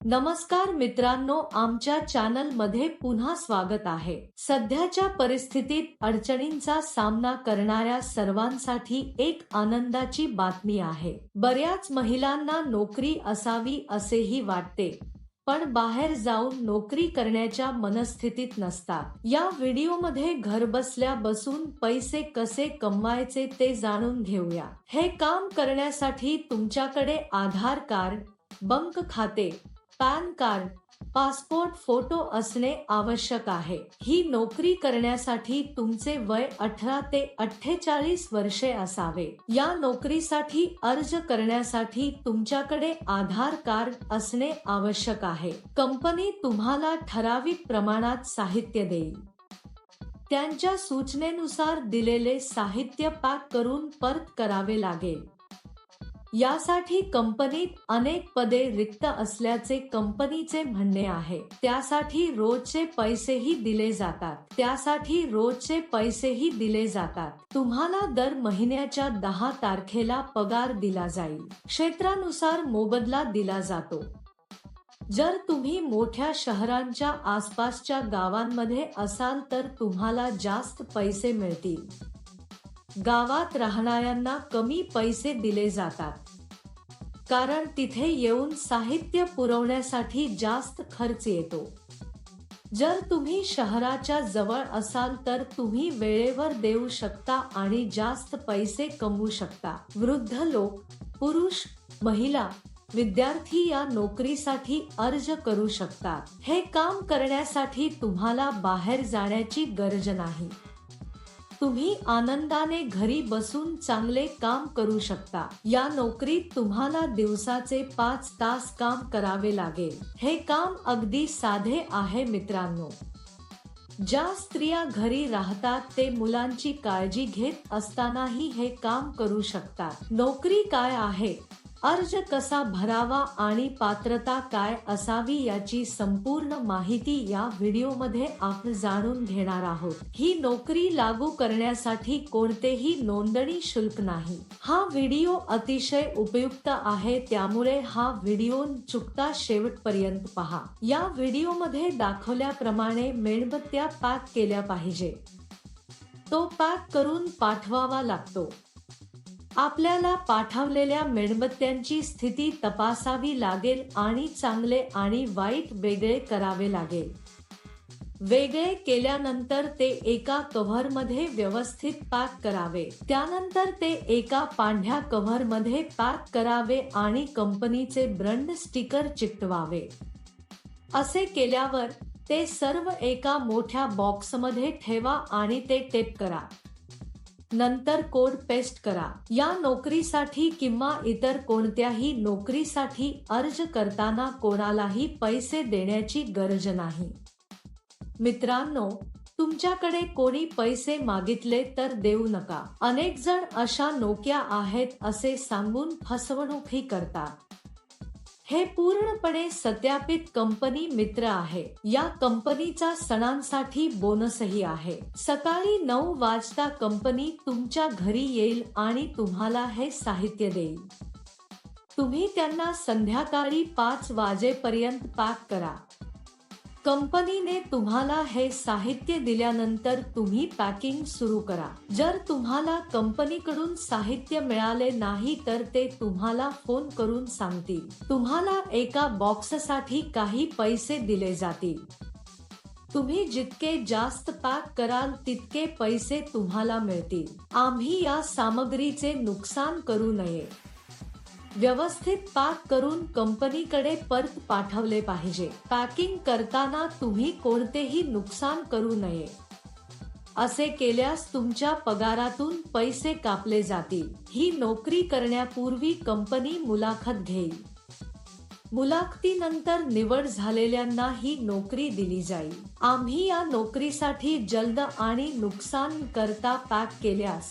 नमस्कार मित्रांनो आमच्या चॅनलमध्ये पुन्हा स्वागत आहे. सध्याच्या परिस्थितीत अडचणींचा सामना करणाऱ्या सर्वांसाठी एक आनंदाची बातमी आहे. बऱ्याच महिलांना नोकरी असावी असेही वाटते पण बाहेर जाऊन नोकरी करण्याच्या मनस्थितीत नसतात. या व्हिडिओमध्ये घर बसल्या बसून पैसे कसे कमवायचे ते जाणून घेऊया. हे काम करण्यासाठी तुमच्याकडे आधार कार्ड बंक खाते पॅन कार्ड पासपोर्ट फोटो असणे आवश्यक आहे. ही नोकरी करण्यासाठी तुमचे वय अठरा ते अठ्ठेचाळीस वर्षे असावे. या नोकरीसाठी अर्ज करण्यासाठी तुमच्याकडे आधार कार्ड असणे आवश्यक आहे. कंपनी तुम्हाला ठराविक प्रमाणात साहित्य देईल. त्यांच्या सूचनेनुसार दिलेले साहित्य पॅक करून परत करावे लागेल. यासाठी कंपनीत अनेक पदे रिक्त असल्याचे कंपनीचे म्हणणे आहे. त्यासाठी रोजचे पैसेही दिले जातात. त्यासाठी रोजचे पैसेही दिले जातात. तुम्हाला दर महिन्याच्या दहा तारखेला पगार दिला जाईल. क्षेत्रानुसार मोबदला दिला जातो. जर तुम्ही मोठ्या शहरांच्या आसपासच्या गावांमध्ये असाल तर तुम्हाला जास्त पैसे मिळतील. गावात राहणाऱ्यांना कमी पैसे दिले जातात. कारण तिथे येऊन साहित्य पुरवण्यासाठी जास्त खर्च येतो. जर तुम्ही शहराच्या जवळ असाल तर तुम्ही वेळेवर देऊ शकता आणि जास्त पैसे कमवू शकता. वृद्ध लोक पुरुष महिला विद्यार्थी या नोकरीसाठी अर्ज करू शकतात. हे काम करण्यासाठी तुम्हाला बाहेर जाण्याची गरज नाही. तुम्ही आनंदाने घरी बसून चांगले काम करू शकता. या नोकरीत तुम्हाला दिवसाचे पाच तास काम करावे लागेल. हे काम अगदी साधे आहे मित्रांनो. ज्या स्त्रिया घरी राहतात ते मुलांची काळजी घेत असतानाही हे काम करू शकतात. नोकरी काय आहे? अर्ज कसा भरावा आणि पात्रता काय असावी याची संपूर्ण माहिती या व्हिडिओमध्ये आपण जाणून घेणार आहोत. ही नोकरी लागू करण्यासाठी कोणतेही नोंदणी शुल्क नाही. हा व्हिडिओ अतिशय उपयुक्त आहे त्यामुळे हा व्हिडिओ चुकता शेवटपर्यंत पहा. या व्हिडिओमध्ये दाखवल्याप्रमाणे मेणबत्त्या पॅक केल्या पाहिजे. तो पॅक करून पाठवावा लागतो. आपल्याला पाठवलेल्या मेणबत्त्यांची स्थिती तपासावी लागेल आणि चांगले आणि वाईट वेगळे करावे लागेल. वेगळे केल्यानंतर ते एका कव्हरमध्ये व्यवस्थित पॅक करावे. त्यानंतर ते एका पांढ्या कव्हरमध्ये पॅक करावे आणि कंपनीचे ब्रंड स्टिकर चिकटवावे. असे केल्यावर ते सर्व एका मोठ्या बॉक्समध्ये ठेवा आणि ते टेप करा. नंतर कोड पेस्ट करा. या नोकरीसाठी किंवा इतर कोणत्याही नोकरीसाठी अर्ज करताना कोणालाही पैसे देण्याची गरज नाही. मित्रांनो तुमच्याकडे कोणी पैसे मागितले तर देऊ नका. अनेक जण अशा नोक्या आहेत असे सांगून फसवणूकही करतात. हे पूर्णपणे सत्यापित कंपनी मित्र आहे. या कंपनीचा सणांसाठी बोनसही आहे. सकाळी नऊ वाजता कंपनी तुमच्या घरी येईल आणि तुम्हाला हे साहित्य देईल. तुम्ही त्यांना संध्याकाळी पाच वाजेपर्यंत पॅक करा. कंपनीने तुम्हाला हे साहित्य दिल्यानंतर तुम्ही पॅकिंग सुरू करा. जर तुम्हाला कंपनीकडून साहित्य मिळाले नाही तर ते तुम्हाला फोन करून सांगतील. तुम्हाला एका बॉक्ससाठी काही पैसे दिले जातील. तुम्ही जितके जास्त पॅक कराल तितके पैसे तुम्हाला मिळतील. आम्ही या सामग्रीचे नुकसान करू नये. व्यवस्थित पॅक करून कंपनीकडे परत पाठवले पाहिजे. पॅकिंग करताना तुम्ही कोणतेही नुकसान करू नये. असे केल्यास तुमच्या पगारातून पैसे कापले जातील. ही नोकरी करण्यापूर्वी कंपनी मुलाखत घेईल. मुलाखतीनंतर निवड झालेल्यांना ही नोकरी दिली जाईल. आम्ही या नोकरीसाठी जलद आणि नुकसान करता पॅक केल्यास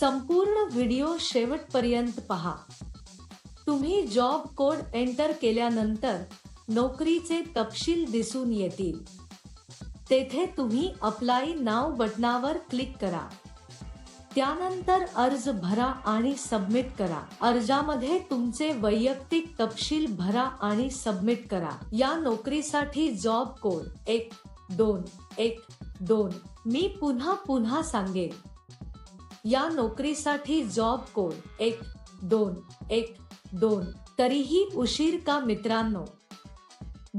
संपूर्ण व्हिडिओ शेवटपर्यंत पहा. तुम्ही जॉब कोड एंटर केल्यानंतर नोकरीचे तपशील दिसून येतील. तेथे तुम्ही अप्लाय नाव बटनावर क्लिक करा. त्यानंतर अर्ज भरा आणि सबमिट करा. अर्जामध्ये तुमचे वैयक्तिक तपशील भरा आणि सबमिट करा. या नोकरीसाठी जॉब कोड एक दोन एक दोन मी पुन्हा पुन्हा सांगेन. या नोकरीसाठी जॉब कोड एक दोन एक दोन. तरीही उशीर का मित्रांनो?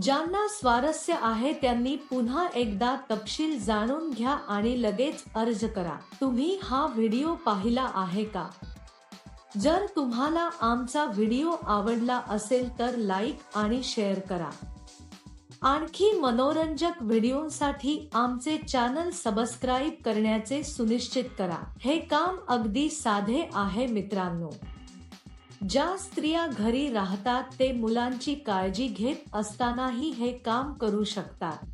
ज्यांना स्वारस्य आहे त्यांनी पुन्हा एकदा तपशील जाणून घ्या आणि लगेच अर्ज करा. तुम्ही हा व्हिडिओ पाहिला आहे का? जर तुम्हाला आमचा व्हिडिओ आवडला असेल तर लाईक आणि शेअर करा. आणखी मनोरंजक व्हिडिओसाठी आमचे चॅनल सबस्क्राईब करण्याचे सुनिश्चित करा. हे काम अगदी साधे आहे मित्रांनो. ज्या स्त्रिया घरी राहतात ते मुलांची काळजी घेत असतानाही हे काम करू शकतात.